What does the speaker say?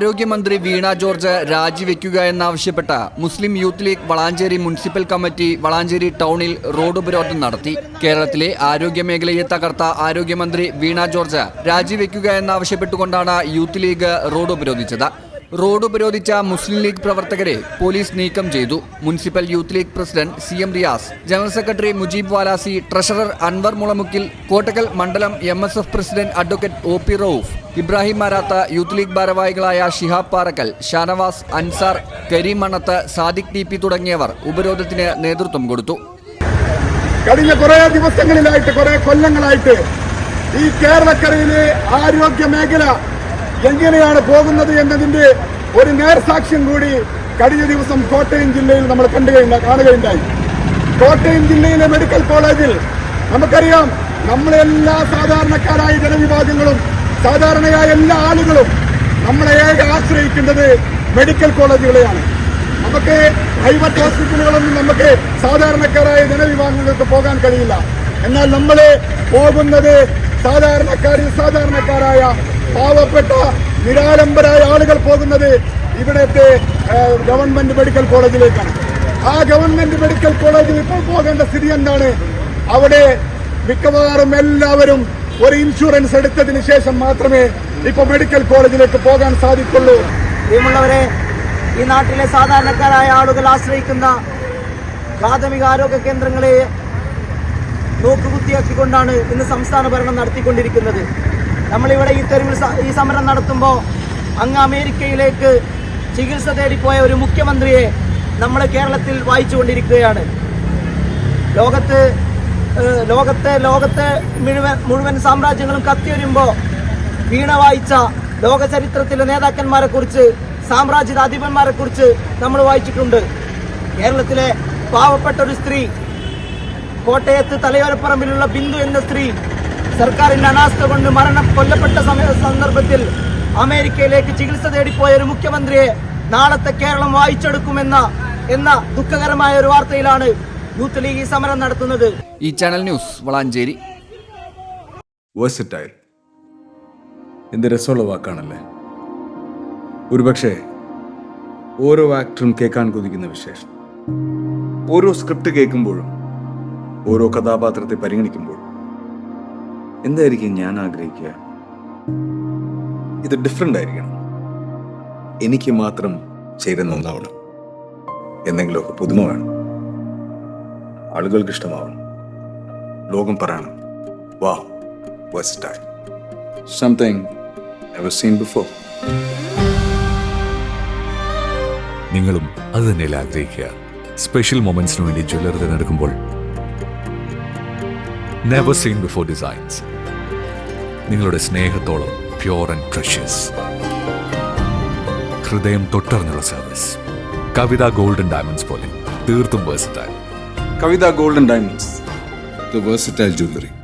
ആരോഗ്യമന്ത്രി വീണ ജോർജ് രാജിവെക്കുക എന്നാവശ്യപ്പെട്ട Muslim Youth League Valanchery municipal committee Valanchery ടൗണിൽ റോഡ് ഉപരോധം നടത്തി. കേരളത്തിലെ ആരോഗ്യ മേഖലയെ തകർത്ത ആരോഗ്യമന്ത്രി വീണ ജോർജ് രാജിവെക്കുക എന്നാവശ്യപ്പെട്ടുകൊണ്ടാണ് യൂത്ത് ലീഗ് റോഡ് ഉപരോധിച്ചത്. റോഡ് ഉപരോധിച്ച മുസ്ലിം ലീഗ് പ്രവർത്തകരെ പോലീസ് നീക്കം ചെയ്തു. Municipal Youth League president C M Riyas general secretary Mujeeb Valasi treasurer Anwar മുളമുക്കിൽ Kottakkal മണ്ഡലം M president advocate O P Rauf Ibrahim Marath Youth League ഭാരവാഹികളായ ഷിഹാബ് പാറക്കൽ ഷാനവാസ് അൻസാർ കരീം മണത്ത് സാദിഖ് ടി പി തുടങ്ങിയവർ ഉപരോധത്തിന് നേതൃത്വം കൊടുത്തു. കഴിഞ്ഞ കുറെ ദിവസങ്ങളിലായിട്ട് കുറെ കൊല്ലങ്ങളായിട്ട് ഈ കേരളക്കരയിലെ ആരോഗ്യ മേഖല എങ്ങനെയാണ് പോകുന്നത് എന്നതിന്റെ ഒരു നേർസാക്ഷ്യം കൂടി കഴിഞ്ഞ ദിവസം കോട്ടയം ജില്ലയിൽ നമ്മൾ കണ്ടുകഴിഞ്ഞ കാണുകയുണ്ടായി. കോട്ടയം ജില്ലയിലെ മെഡിക്കൽ കോളേജിൽ നമുക്കറിയാം നമ്മളെല്ലാ സാധാരണക്കാരായ ജനവിഭാഗങ്ങളും സാധാരണയായ എല്ലാ ആളുകളും നമ്മളെ ഏക ആശ്രയിക്കേണ്ടത് മെഡിക്കൽ കോളേജുകളെയാണ്. നമുക്ക് പ്രൈവറ്റ് ഹോസ്പിറ്റലുകളൊന്നും നമുക്ക് സാധാരണക്കാരായ ജനവിഭാഗങ്ങൾക്ക് പോകാൻ കഴിയില്ല. എന്നാൽ നമ്മൾ പോകുന്നത് സാധാരണക്കാരിൽ സാധാരണക്കാരായ പാവപ്പെട്ട നിരാലംബരായ ആളുകൾ പോകുന്നത് ഇവിടത്തെ ഗവൺമെന്റ് മെഡിക്കൽ കോളേജിലേക്കാണ്. ആ ഗവൺമെന്റ് മെഡിക്കൽ കോളേജിൽ ഇപ്പോൾ പോകേണ്ട സ്ഥിതി എന്താണ്? അവിടെ മിക്കവാറും എല്ലാവരും ഒരു ഇൻഷുറൻസ് എടുത്തതിന് ശേഷം മാത്രമേ ഇപ്പൊ മെഡിക്കൽ കോളേജിലേക്ക് പോകാൻ സാധിക്കുള്ളൂ. പ്രിയമുള്ളവരെ ഈ നാട്ടിലെ സാധാരണക്കാരായ ആളുകൾ ആശ്രയിക്കുന്ന പ്രാഥമിക ആരോഗ്യ കേന്ദ്രങ്ങളെ നോക്കുകുത്തിയാക്കിക്കൊണ്ടാണ് ഇന്ന് സംസ്ഥാന ഭരണം നടത്തിക്കൊണ്ടിരിക്കുന്നത്. നമ്മളിവിടെ ഈ തെരുവിൽ ഈ സമരം നടത്തുമ്പോൾ അങ്ങ് അമേരിക്കയിലേക്ക് ചികിത്സ തേടിപ്പോയ ഒരു മുഖ്യമന്ത്രിയെ നമ്മൾ കേരളത്തിൽ വായിച്ചുകൊണ്ടിരിക്കുകയാണ്. ലോകത്ത് ലോകത്തെ ലോകത്തെ മുഴുവൻ മുഴുവൻ സാമ്രാജ്യങ്ങളും കത്തിയൊരുമ്പോൾ വീണ വായിച്ച ലോക ചരിത്രത്തിലെ നേതാക്കന്മാരെ കുറിച്ച് സാമ്രാജ്യത അധിപന്മാരെ കുറിച്ച് നമ്മൾ വായിച്ചിട്ടുണ്ട്. കേരളത്തിലെ പാവപ്പെട്ട ഒരു സ്ത്രീ കോട്ടയത്ത് തലയോരപ്പറമ്പിലുള്ള ബിന്ദു എന്ന സ്ത്രീ സർക്കാരിന്റെ അനാസ്ഥ കൊണ്ട് മരണം കൊല്ലപ്പെട്ട സമയ സന്ദർഭത്തിൽ അമേരിക്കയിലേക്ക് ചികിത്സ തേടിപ്പോയ ഒരു മുഖ്യമന്ത്രിയെ നാളത്തെ കേരളം വായിച്ചെടുക്കുമെന്ന എന്ന ദുഃഖകരമായ ഒരു വാർത്തയിലാണ് യൂത്ത് ലീഗ് ഈ സമരം നടത്തുന്നത്. ഈ ചാനൽ ന്യൂസ് വളാഞ്ചേരി. വേഴ്സറ്റൈൽ എന്ത് രസമുള്ള വാക്കാണല്ലേ? ഒരുപക്ഷെ ഓരോ ആക്ടറും കേൾക്കാൻ കൊതിക്കുന്ന വിശേഷം. ഓരോ സ്ക്രിപ്റ്റ് കേൾക്കുമ്പോഴും ഓരോ കഥാപാത്രത്തെ പരിഗണിക്കുമ്പോഴും എന്തായിരിക്കും ഞാൻ ആഗ്രഹിക്കുക? ഇത് ഡിഫറെന്റ് ആയിരിക്കണം. എനിക്ക് മാത്രം ചേരുന്ന ഒന്നാവണം. എന്തെങ്കിലുമൊക്കെ പുതുമ വേണം. ആളുകൾക്ക് ഇഷ്ടമാവണം ലോകം പറയണം. വാ വെസ്റ്റ് സംതിങ് സീൻ before. നിങ്ങളും അത് തന്നെയല്ലേ ആഗ്രഹിക്കുക. സ്പെഷ്യൽ മൊമെന്റ്സിന് വേണ്ടി ജ്വല്ലറി തിരഞ്ഞെടുക്കുമ്പോൾ നെവർ സീൻ ബിഫോർ ഡിസൈൻസ് നിങ്ങളുടെ സ്നേഹത്തോളം പ്യോർ ആൻഡ് പ്രഷ്യസ് ഹൃദയം തൊട്ടറിഞ്ഞുള്ള സർവീസ് കവിത ഗോൾഡൻ ഡയമണ്ട്സ് പോലെ തീർത്തും versatile Gold and Diamonds, the versatile jewelry.